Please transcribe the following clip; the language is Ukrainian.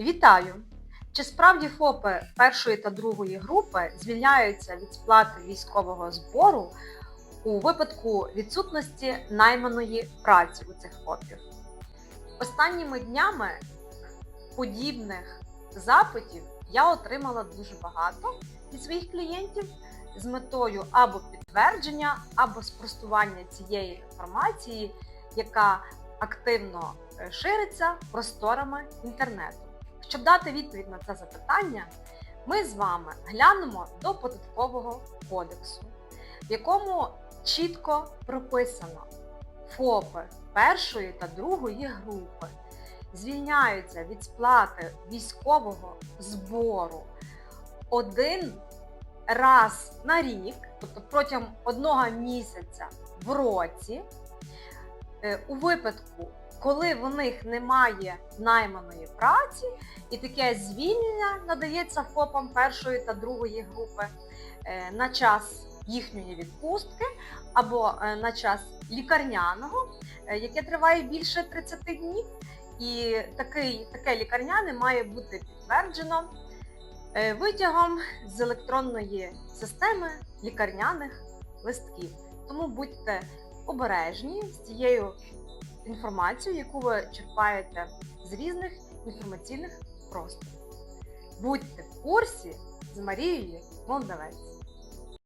Вітаю! Чи справді ФОПи першої та другої групи звільняються від сплати військового збору у випадку відсутності найманої праці у цих ФОПів? Останніми днями подібних запитів я отримала дуже багато від своїх клієнтів з метою або підтвердження, або спростування цієї інформації, яка активно е, шириться просторами інтернету. Щоб дати відповідь на це запитання, ми з вами глянемо до податкового кодексу, в якому чітко прописано ФОПи першої та другої групи звільняються від сплати військового збору один раз на рік, тобто протягом одного місяця в році, е, у випадку, коли в них немає найманої праці, і таке звільнення надається ФОПам першої та другої групи е, на час їхньої відпустки або е, на час лікарняного, е, яке триває більше 30 днів. І такий, таке лікарняне має бути підтверджено витягом з електронної системи лікарняних листків. Тому будьте обережні з цією інформацією, яку ви черпаєте з різних інформаційних просторів. Будьте в курсі з Марією Молдавець.